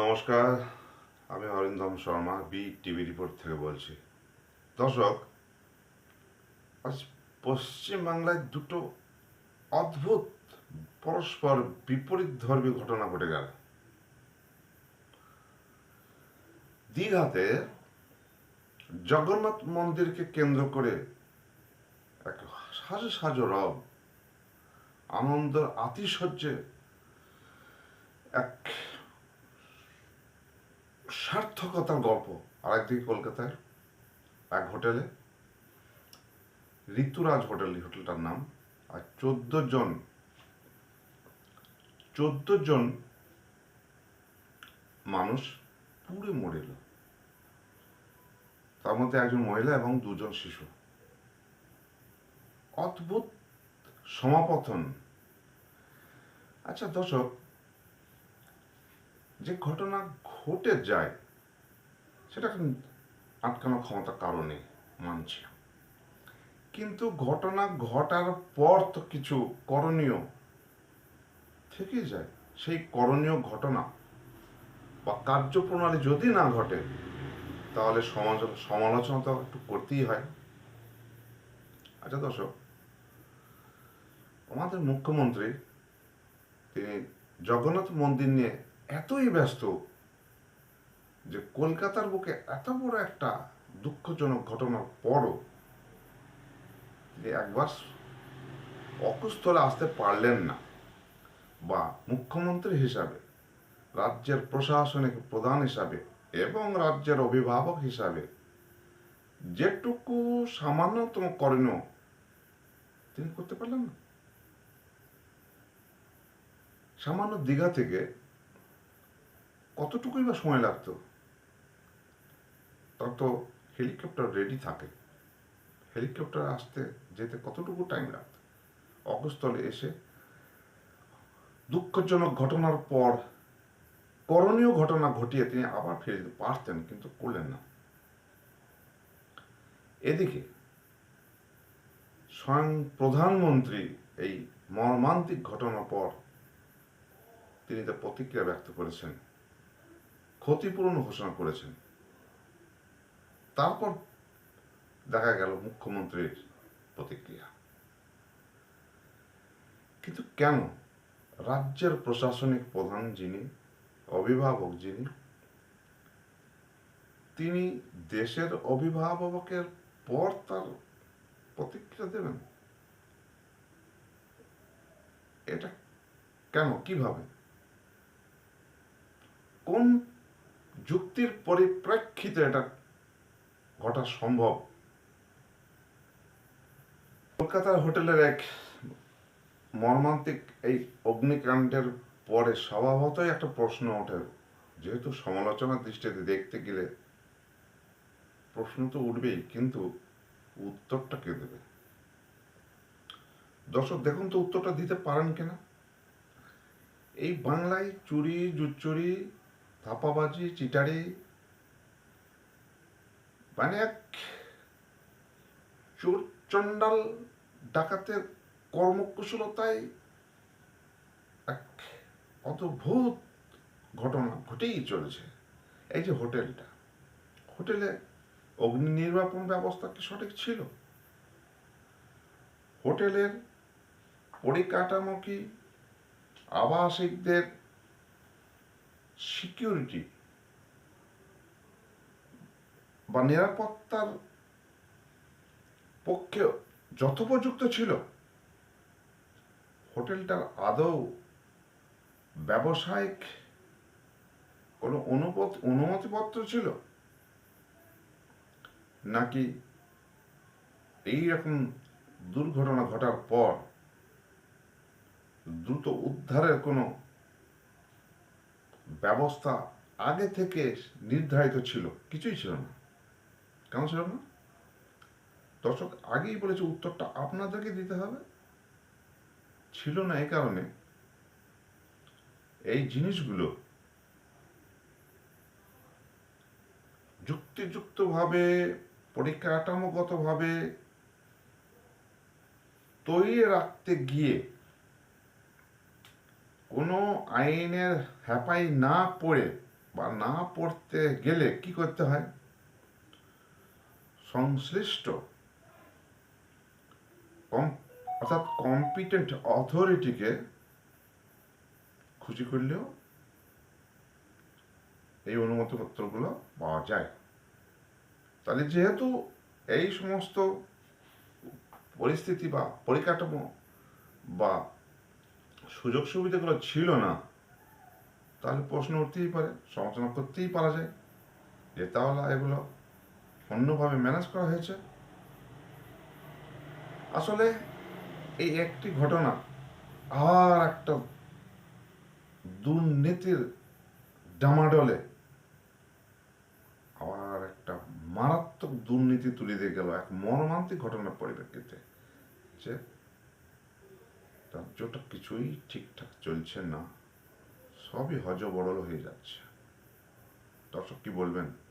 নমস্কার, আমি Arindam Sharma, B TV report থেকে বলছি। দর্শক, আজ পশ্চিমবাংলায় দুটো অদ্ভুত, পরস্পর বিপরীত ধর্মী ঘটনা ঘটে গেল। দীঘাতে জগন্নাথ মন্দিরকে কেন্দ্র করে এক সাজো সাজো রব আনন্দের আতিশয্যে এক সার্থকতার গল্প আরেকদিকে কলকাতায় এক হোটেলে। ঋতুরাজ হোটেল হোটেলটার নাম। আর চোদ্দ জন চোদ্দ জন মানুষ পুড়ে মরিল তার মধ্যে একজন মহিলা এবং দুজন শিশু। অদ্ভুত সমাপতন। আচ্ছা দর্শক, যে ঘটনা ঘটে যায়, সেটা আটকানোর ক্ষমতা কারণে মানছি কিন্তু ঘটনা ঘটার পর তো কিছু করণীয় থেকে যায়। সেই করণীয় ঘটনা বা কার্যপ্রণালী যদি না ঘটে, তাহলে সমাজ সমালোচনা তো একটু করতেই হয়। আচ্ছা দর্শক আমাদের মুখ্যমন্ত্রী, তিনি জগন্নাথ মন্দির নিয়ে এতই ব্যস্ত যে কলকাতার বুকে এত বড় একটা দুঃখজনক ঘটনার পরও তিনি একবার অকুস্থলে আসতে পারলেন না বা মুখ্যমন্ত্রী হিসাবে, রাজ্যের প্রশাসনিক প্রধান হিসাবে এবং রাজ্যের অভিভাবক হিসাবে যেটুকু সামান্যতম করণীয় তিনি করতে পারলেন না। সামান্য দীঘা থেকে কতটুকুই বা সময় লাগতো? তত হেলিকপ্টার রেডি থাকে। হেলিকপ্টার আসতে, যেতে কতটুকু টাইম লাগতো? অগস্থলে এসে দুঃখজনক ঘটনার পর করণীয় ঘটনা ঘটিয়ে তিনি আবার ফিরে যেতে পারতেন, কিন্তু করলেন না। এদিকে স্বয়ং প্রধানমন্ত্রী এই মর্মান্তিক ঘটনার পর তিনি তার প্রতিক্রিয়া ব্যক্ত করেছেন। ক্ষতিপূরণ ঘোষণা করেছেন। তারপর দেখা গেল মুখ্যমন্ত্রীর প্রতিক্রিয়া। কিন্তু কেন? রাজ্যের প্রশাসনিক প্রধান যিনি, অভিভাবক যিনি, তিনি দেশের অভিভাবকের পর তার প্রতিক্রিয়া দেবেন? এটা কেন? কীভাবে? কোন যুক্তির পরিপ্রেক্ষিতে এটা ঘটা সম্ভব? কলকাতার হোটেলের এক মর্মান্তিক এই অগ্নিকাণ্ডের পরে স্বভাবতই একটা প্রশ্ন ওঠে। যেহেতু সমালোচনার দৃষ্টিতে দেখতে গেলে প্রশ্ন তো উঠবেই, কিন্তু উত্তরটা কে দেবে? দর্শক, দেখুন তো উত্তরটা দিতে পারেন কিনা? এই বাংলায় চুরি, জুচ্চুরি ধাপাবাজি চিটারি মানে এক চোর চণ্ডাল ডাকাতের কর্মকুশলতায় এক অদ্ভুত ঘটনা ঘটেই চলেছে। এই যে হোটেলটা, হোটেলে অগ্নি নির্বাপন ব্যবস্থা কি সঠিক ছিল? হোটেলের পরিকাঠামো কি আবাসিকদের সিকিউরিটি বা নিরাপত্তার পক্ষে যথোপযুক্ত ছিল, হোটেলটার আদৌ ব্যবসায়িক কোনো অনুপত, অনুমতিপত্র ছিল? নাকি এই রকম দুর্ঘটনা ঘটার পর দ্রুত উদ্ধারের কোনো ব্যবস্থা আগে থেকে নির্ধারিত ছিল, কিছুই ছিল না। কেন ছিল না? দর্শক আগেই বলেছে, উত্তরটা আপনাদেরকে দিতে হবে। ছিল না এই কারণে। এই জিনিসগুলো যুক্তিযুক্তভাবে, পরিকাঠামোগতভাবে তৈরি রাখতে গিয়ে কোনো আইনের হ্যাপাই না পড়ে বা না পড়তে গেলে কি করতে হয়? সংশ্লিষ্ট অর্থাৎ কম্পিটেন্ট অথরিটিকে খুশি করলেও এই অনুমতিপত্রগুলো পাওয়া যায়। তাহলে যেহেতু এই সমস্ত পরিস্থিতি বা পরিকাঠামো বা সুযোগ সুবিধাগুলো ছিল না, তাহলে প্রশ্ন উঠতেই পারে, সমালোচনা করতেই পারা যায়। যে তাহলে এগুলো অন্যভাবে ম্যানেজ করা হয়েছে। আসলে এই একটি ঘটনা আর একটা দুর্নীতির ডামাডলে আবার একটা মারাত্মক দুর্নীতি তুলে দিয়ে গেল, এক মর্মান্তিক ঘটনার পরিপ্রেক্ষিতে। যে রাজ্যটা কিছুই ঠিকঠাক চলছে না। সবই হজবরল হয়ে যাচ্ছে। দর্শক কি বলবেন?